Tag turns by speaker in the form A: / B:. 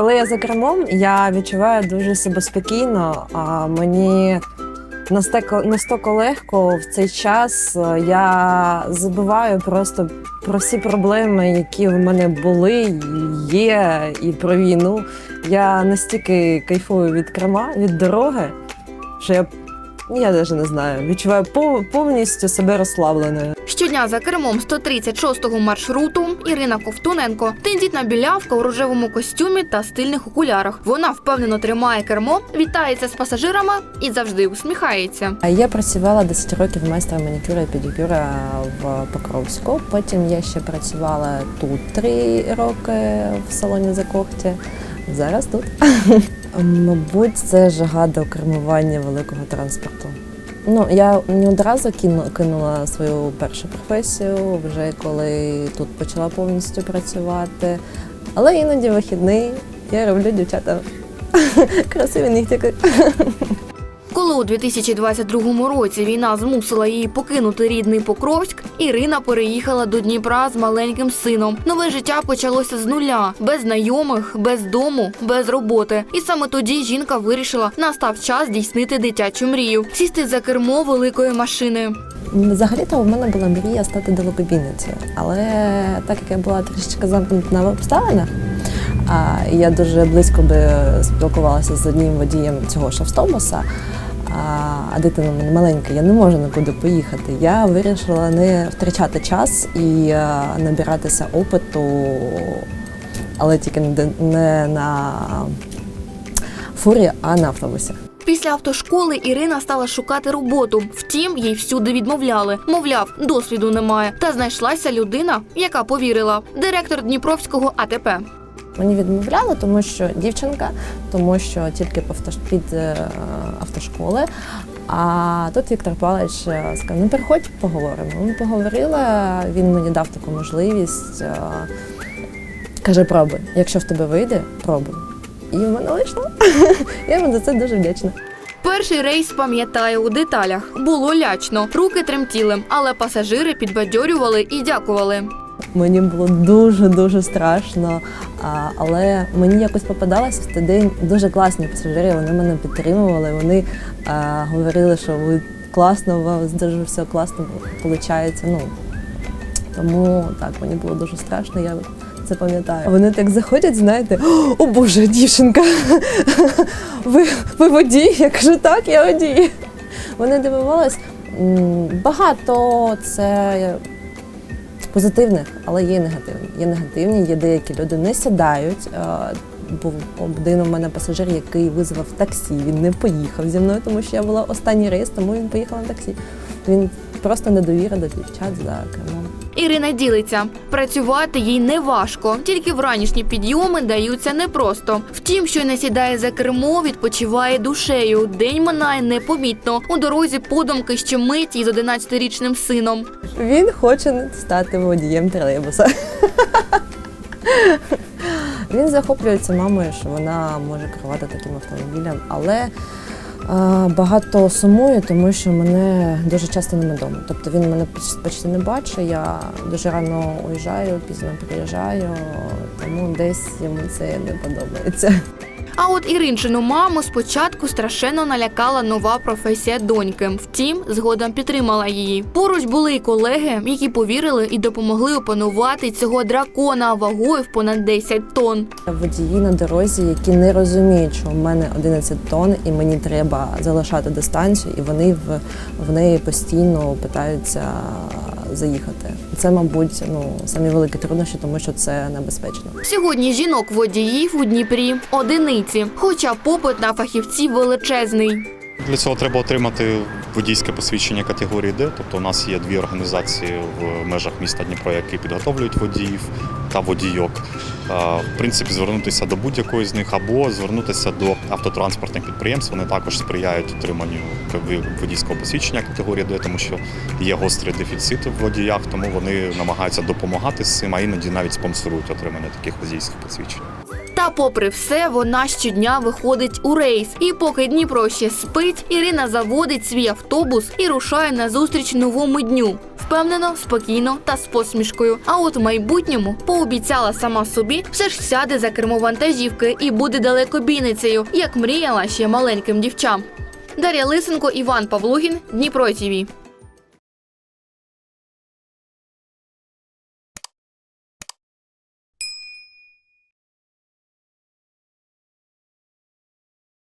A: Коли я за кермом, я відчуваю дуже себе спокійно. А мені настільки, легко в цей час е, я забуваю просто про всі проблеми, які в мене були, є, і про війну. Я настільки кайфую від керма, від дороги, що я, я навіть не знаю, відчуваю повністю себе розслабленою.
B: Щодня за кермом 136-го маршруту Ірина Ковтуненко, тендітна білявка у рожевому костюмі та стильних окулярах. Вона впевнено тримає кермо, вітається з пасажирами і завжди усміхається.
A: Я працювала 10 років майстром манікюра і педикюра в Покровську. Потім я ще працювала тут 3 роки в салоні Закохті. Зараз тут. Мабуть, це жага до кермування великого транспорту. Ну, я не одразу кину, кинула свою першу професію, вже коли тут почала повністю працювати. Але іноді вихідний я роблю дівчата красиві нігтики.
B: Коли у 2022 році війна змусила її покинути рідний Покровськ, Ірина переїхала до Дніпра з маленьким сином. Нове життя почалося з нуля, без знайомих, без дому, без роботи. І саме тоді жінка вирішила, настав час здійснити дитячу мрію сісти за кермо великої машини.
A: Взагалі-то в мене була мрія стати далекобійницею, але так як я була трішечки замкнута на обставинах, я дуже близько би спілкувалася з одним водієм цього ж а, дитина в мене маленька, я не можу нікуди поїхати. Я вирішила не втрачати час і набиратися опиту, але тільки не на фурі, а на автобусі.
B: Після автошколи Ірина стала шукати роботу. Втім, їй всюди відмовляли. Мовляв, досвіду немає. Та знайшлася людина, яка повірила. Директор Дніпровського АТП.
A: Мені відмовляли, тому що дівчинка, тому що тільки під е, автошколи. А тут Віктор Павлович е, сказав, ну приходь, поговоримо. Ми поговорили, він мені дав таку можливість. е, Каже, пробуй. Якщо в тебе вийде, пробуй. І в мене вийшло. Я йому за це дуже вдячна.
B: Перший рейс пам'ятає у деталях. Було лячно, руки тремтіли, але пасажири підбадьорювали і дякували.
A: Мені було дуже дуже страшно, але мені якось попадалося в той день дуже класні пасажири. Вони мене підтримували. Вони говорили, що ви класно, у вас дуже все класно виходить. Ну тому так мені було дуже страшно. Я це пам'ятаю. Вони так заходять, знаєте, о Боже, дівчинка, ви, ви водій? Я кажу, так, я водій. Вони дивувались. Багато це позитивних, але є негативні. Є негативні, є деякі люди не сідають. Був один у мене пасажир, який визвав таксі. Він не поїхав зі мною, тому що я була останній рейс, тому він поїхав на таксі. Він просто недовіра до дівчат за кермом.
B: Ірина ділиться. Працювати їй не важко, тільки вранішні підйоми даються непросто. Втім, що не сідає за кермо, відпочиває душею. День минає непомітно. У дорозі подумки ще мить із 11-річним сином.
A: Він хоче стати водієм тролейбуса. Він захоплюється мамою, що вона може керувати таким автомобілем, але багато сумую, тому що мене дуже часто нема вдома. Тобто він мене поч- почти не бачить. Я дуже рано уїжджаю, пізно приїжджаю, тому десь йому це не подобається.
B: А от Іринчину маму спочатку страшенно налякала нова професія доньки. Втім, згодом підтримала її. Поруч були й колеги, які повірили і допомогли опанувати цього дракона вагою в понад 10 тонн.
A: Водії на дорозі, які не розуміють, що в мене 11 тонн і мені треба залишати дистанцію, і вони в неї постійно питаються заїхати. Це, мабуть, ну самі великі труднощі, тому що це небезпечно.
B: Сьогодні жінок водіїв у Дніпрі одиниці, хоча попит на фахівців величезний.
C: Для цього треба отримати водійське посвідчення категорії Д. Тобто у нас є дві організації в межах міста Дніпро, які підготовлюють водіїв та водійок. Е, В принципі, звернутися до будь-якої з них або звернутися до автотранспортних підприємств. Вони також сприяють отриманню водійського посвідчення категорії Д, тому що є гострий дефіцит в водіях, тому вони намагаються допомагати з цим, а іноді навіть спонсорують отримання таких водійських посвідчень.
B: Та, попри все, вона щодня виходить у рейс. І поки Дніпро ще спить, Ірина заводить свій автобус і рушає на зустріч новому дню. Впевнено, спокійно та з посмішкою. А от в майбутньому пообіцяла сама собі, все ж сяде за кермо вантажівки і буде далекобійницею, як мріяла ще маленьким дівчам. Дар'я Лисенко, Іван Павлугін, Дніпро ТІВІ.